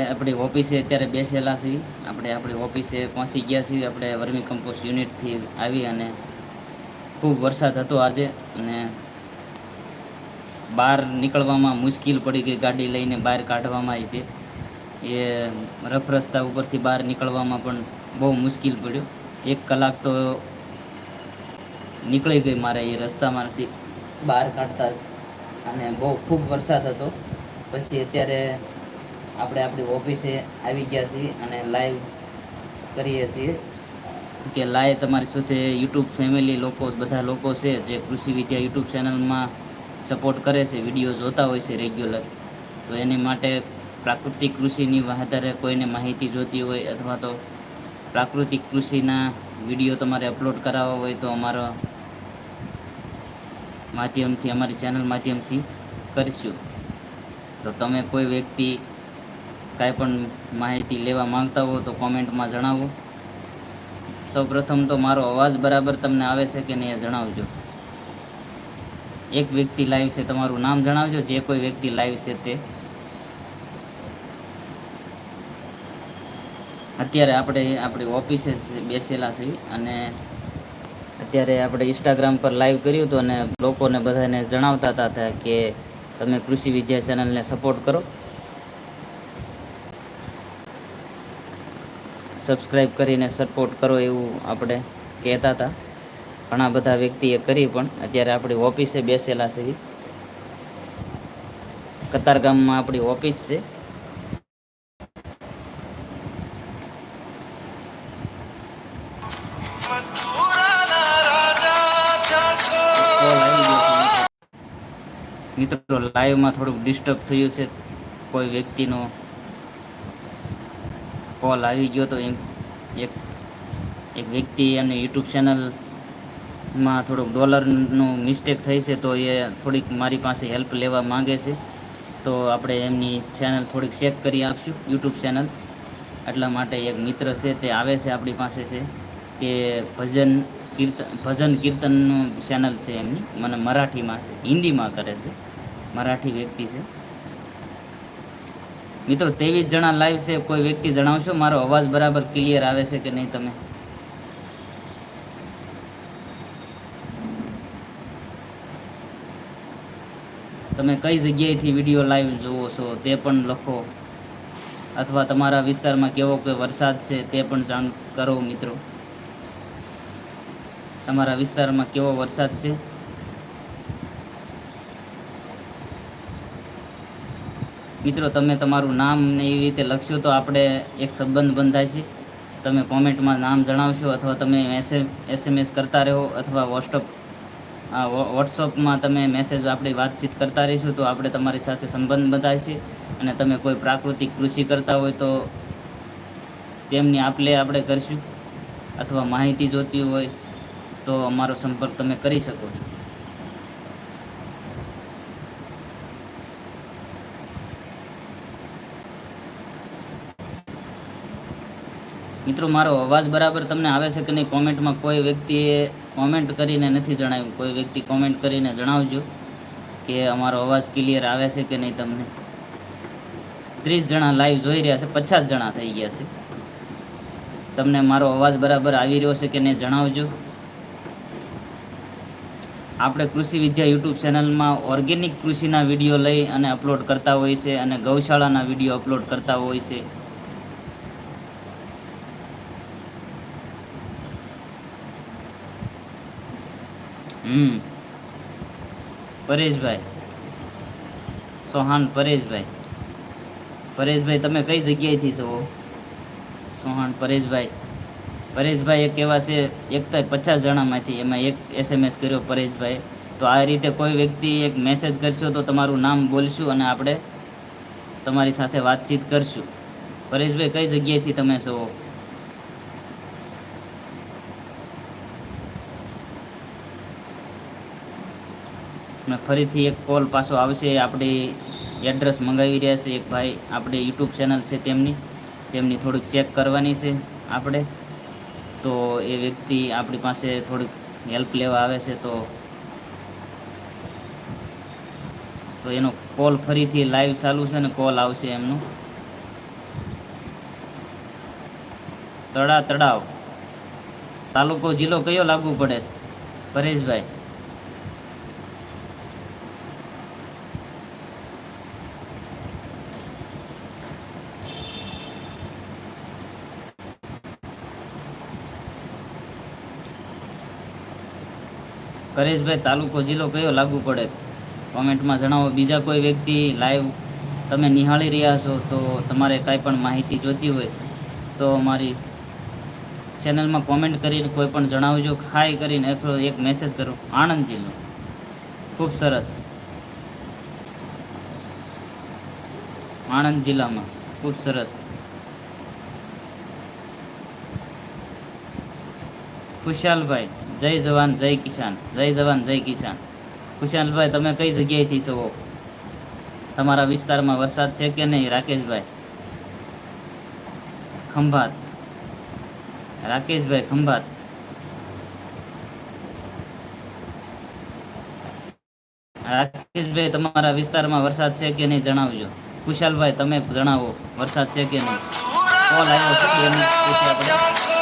આપણી ઓફિસે અત્યારે બેસેલા છીએ. આપણે આપણી ઓફિસે પહોંચી ગયા છીએ. આપણે વર્મી કમ્પોસ્ટ યુનિટથી આવી અને ખૂબ વરસાદ હતો આજે અને બહાર નીકળવામાં મુશ્કેલ પડી ગઈ ગાડી લઈને બહાર કાઢવામાં આવી હતી. એ રફ રસ્તા ઉપરથી બહાર નીકળવામાં પણ બહુ મુશ્કેલ પડ્યું. એક કલાક તો નીકળી ગઈ મારે એ રસ્તામાંથી બહાર કાઢતા અને બહુ ખૂબ વરસાદ હતો. પછી અત્યારે આપણે આપણી ઓફિસે આવી ગયા છીએ અને લાઈવ કરીએ છીએ. કે લાઈવ તમારી સાથે યુટ્યુબ ફેમિલી લોકો, બધા લોકો છે જે કૃષિ વિદ્યા યુટ્યુબ ચેનલમાં સપોર્ટ કરે છે વીડિયો જોતા હોય છે રેગ્યુલર તો એની માટે પ્રાકૃતિક કૃષિની વધારે કોઈને માહિતી જોતી હોય અથવા તો પ્રાકૃતિક કૃષિના વીડિયો તમારે અપલોડ કરાવવા હોય તો અમારો માધ્યમથી, અમારી ચેનલ માધ્યમથી કરીશું. તો તમે કોઈ વ્યક્તિ કાંઈ પણ માહિતી લેવા માંગતા હો તો કોમેન્ટમાં જણાવો. સૌપ્રથમ તો મારો અવાજ બરાબર તમને આવે છે કે નહીં એ જણાવજો. એક વ્યક્તિ લાઈવ છે તમારું નામ જણાવજો, જે કોઈ વ્યક્તિ લાઈવ છે તે. અત્યારે આપણે, આપણી ઓફિસે બેસેલા છીએ અને અત્યારે આપણે ઇન્સ્ટાગ્રામ પર લાઈવ કર્યું હતું અને લોકોને બધાને જણાવતા હતા કે તમે કૃષિ વિદ્યા ચેનલને સપોર્ટ કરો. સબસ્ક્રાઈબ કરીને સપોર્ટ કરો એવું આપણે કહેતા હતા. ઘણા બધા વ્યક્તિએ કરી પણ અત્યારે આપણી ઓફિસે બેસેલા છે. કતારગામમાં આપણી ઓફિસ છે. મિત્રો લાઈવમાં થોડુંક ડિસ્ટર્બ થયું છે. કોઈ વ્યક્તિનો કોલ આવી ગયો તો એમ એક એક વ્યક્તિ એમની યુટ્યુબ ચેનલમાં થોડુંક ડોલરનું મિસ્ટેક થઈ છે તો એ થોડીક મારી પાસે હેલ્પ લેવા માંગે છે. તો આપણે એમની ચેનલ થોડીક ચેક કરી આપશું યુટ્યુબ ચેનલ એટલા માટે એક મિત્ર છે તે આવે છે આપણી પાસે છે. કે ભજન કીર્તન ભજન કીર્તનનું ચેનલ છે એમની. મને મરાઠીમાં, હિન્દીમાં કરે છે. મરાઠી વ્યક્તિ છે. મિત્રો, ત્રેવીસ જણા લાઈવ છે, કોઈ વ્યક્તિ જણાવશો? મારો અવાજ બરાબર ક્લિયર આવે છે કે નહીં તમે? તમે કઈ જગ્યાએથી વીડિયો લાઈવ જુઓ છો, તે પણ લખો. અથવા તમારા વિસ્તારમાં કેવો કોઈ વરસાદ છે, તે પણ જાણ કરો મિત્રો. તમારા વિસ્તારમાં કેવો વરસાદ છે? મિત્રો, તમે તમારું નામ ને એવી રીતે લખશો તો આપણે એક સંબંધ બંધાય છે. તમે કોમેન્ટમાં નામ જણાવશો અથવા તમે એસએમએસ કરતા રહો અથવા વોટ્સઅપ વોટ્સઅપમાં તમે મેસેજ આપણી વાતચીત કરતા રહીશું તો આપણે તમારી સાથે સંબંધ બંધાય છે. અને તમે કોઈ પ્રાકૃતિક કૃષિ કરતા હોય તો તેમની આપલે આપણે કરીશું. અથવા માહિતી જોતી હોય તો અમારો સંપર્ક તમે કરી શકો છો. મિત્રો, મારો અવાજ બરાબર તમને આવે છે કે નહીં કોમેન્ટમાં કોઈ વ્યક્તિએ કોમેન્ટ કરીને નથી જણાવ્યું. કોઈ વ્યક્તિ કોમેન્ટ કરીને જણાવજો કે અમારો અવાજ ક્લિયર આવે છે કે નહીં તમને. ત્રીસ જણા લાઈવ જોઈ રહ્યા છે, પચાસ જણા થઈ ગયા છે. તમને મારો અવાજ બરાબર આવી રહ્યો છે કે નહીં જણાવજો. આપણે કૃષિ વિદ્યા યુટ્યુબ ચેનલમાં ઓર્ગેનિક કૃષિના વીડિયો લઈ અને અપલોડ કરતા હોય છે અને ગૌશાળાના વીડિયો અપલોડ કરતા હોય છે. હમ. પરેશભાઈ. સોહાન પરેશભાઈ. પરેશભાઈ, તમે કઈ જગ્યાએથી છો? સોહાન પરેશભાઈ. પરેશભાઈ એક એવા છે? એક તો પચાસ જણામાંથી એમાં એક એસએમએસ કર્યો પરેશભાઈ તો આ રીતે કોઈ વ્યક્તિ એક મેસેજ કરશો તો તમારું નામ બોલશું અને આપણે તમારી સાથે વાતચીત કરશું. પરેશભાઈ, કઈ જગ્યાએથી તમે છો? અને ફરીથી એક કોલ પાછો આવશે. આપણી એડ્રેસ મંગાવી રહ્યા છે એક ભાઈ. આપણે યુટ્યુબ ચેનલ છે તેમની. તેમની થોડીક ચેક કરવાની છે આપણે. તો એ વ્યક્તિ આપણી પાસે થોડીક હેલ્પ લેવા આવે છે તો તો એનો કોલ ફરીથી લાઈવ ચાલુ છે ને કોલ આવશે એમનો. તળા તળાવ. તાલુકો જિલ્લો કયો લાગુ પડે? પરેશભાઈ. પરેશભાઈ, તાલુકો જિલ્લો કયો લાગુ પડે? કોમેન્ટમાં જણાવો. બીજા કોઈ વ્યક્તિ લાઈવ તમે નિહાળી રહ્યા છો તો તમારે કાંઈ પણ માહિતી જોતી હોય તો અમારી ચેનલમાં કોમેન્ટ કરીને કોઈ પણ જણાવજો. ખાઈ કરીને એકલો એક મેસેજ કરો. આણંદ જિલ્લો. ખૂબ સરસ. આણંદ જિલ્લામાં. ખૂબ સરસ. ખુશાલભાઈ જય જવાન જય કિસાન જય જવાન જય કિસાન. ખુશાલભાઈ તમે કઈ જગ્યાએથી છો? તમારા વિસ્તારમાં વરસાદ છે કે નહીં રાકેશભાઈ? ખંભાત. રાકેશભાઈ ખંભાત. રાકેશભાઈ તમારા વિસ્તારમાં વરસાદ છે કે નહીં જણાવજો. કુશાલભાઈ તમે જણાવો વરસાદ છે કે નહીં? કોલ આવ્યો છે